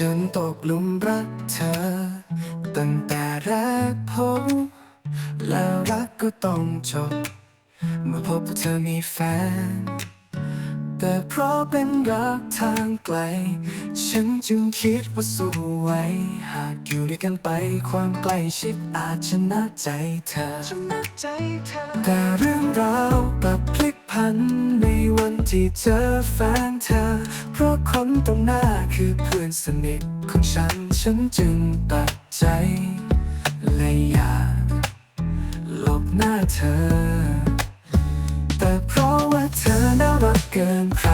ตกหลุมรักเธอ ตั้งแต่แรกพบแล้วรักก็ต้องจบ เมื่อพบว่าเธอมีแฟน แต่เพราะเป็นรักทางไกล ฉันจึงคิดว่าสู้ไว้ หากอยู่ด้วยกันไปความใกล้ชิดอาจชนะใจเธอ แต่เรื่องราวกลับพลิกพันในวันที่เจอแฟน คนตรงหน้าคือเพื่อนสนิทของฉัน ฉันจึงตัดใจและอยากหลบหน้าเธอ แต่เพราะว่าเธอน่ารักเกินใคร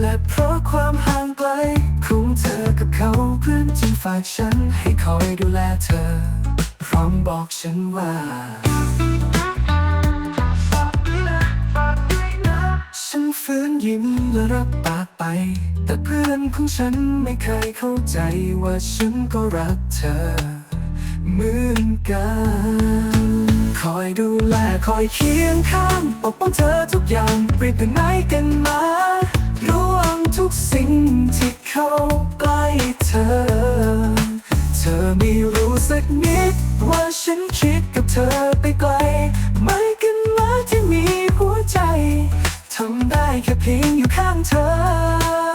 และเพราะความห่างไกลของเธอกับเขาเพื่อนจึงฝากฉันให้คอยดูแลเธอ พร้อมบอกฉันว่าฉันฟื้นยิ้มและรับปากไป แต่เพื่อนของฉันไม่เคยเข้าใจว่าฉันก็รักเธอเหมือนกัน คอยดูแลคอยเคียงข้างปกป้องเธอทุกอย่างเปรียบเป็นไม้กันมาระวังทุกสิ่งที่เข้าใกล้เธอ เธอไม่รู้สักนิดว่าฉันคิดกับเธอไปไกลไม่กันมาที่มีหัวใจทำได้แค่เพียงอยู่ข้างเธอ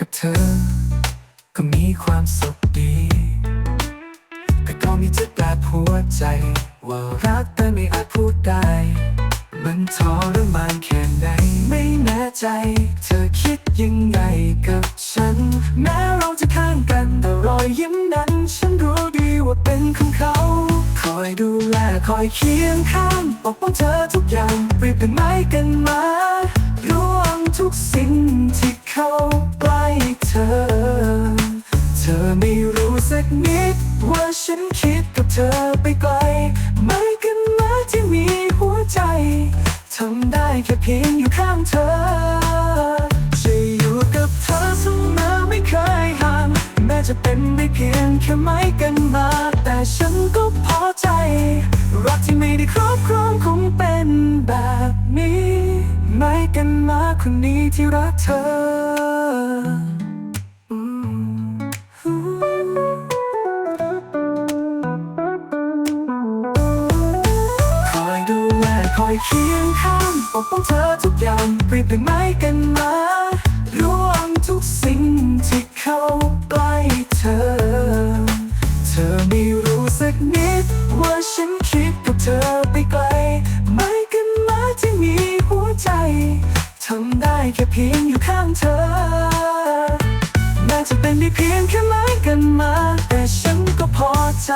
กับเธอ ก็มีความสุขดี แต่ก็มีจุดแปรหัวใจ ว่ารักแต่ไม่อาจพูดได้ มันทรมานแค่ไหนไม่แน่ใจ เธอคิดยังไงกับฉัน แม้เราจะข้างกันแต่รอยยิ้มนั้น ฉันรู้ดีว่าเป็นของเขา คอยดูแลคอยเคียงข้างปกป้องเธอทุกอย่างเปรียบเป็นไม้กันมาระวังทุกสิ่งที่เขา อ เธอไม่รู้สักนิด ว่าฉันคิดกับเธอไปไกล ไม่กันมาที่มีหัวใจทำได้แค่เพียงอยู่ข้างเธอ จะอยู่กับเธอเสมอไม่เคยห่าง แม้จะเป็นได้เพียงแค่ไม่กันมา แต่ฉันก็พอใจ รักที่ไม่ได้ครอบครองคงเป็นแบบนี้ ไม่กันมาคนนี้ที่รักเธอ อยเคียงข้างปกป้องเธอทุกอย่างเปรียบเป็นไม้กันมาระวังทุกสิ่งที่เข้าใกล้เธอ เธอไม่รู้สักนิด ว่าฉันคิดกับเธอไปไกลไม่กันมาที่มีหัวใจทำได้แค่เพียงอยู่ข้างเธอแม้จะเป็นได้เพียงแค่ไม้กันมา แต่ฉันก็พอใจ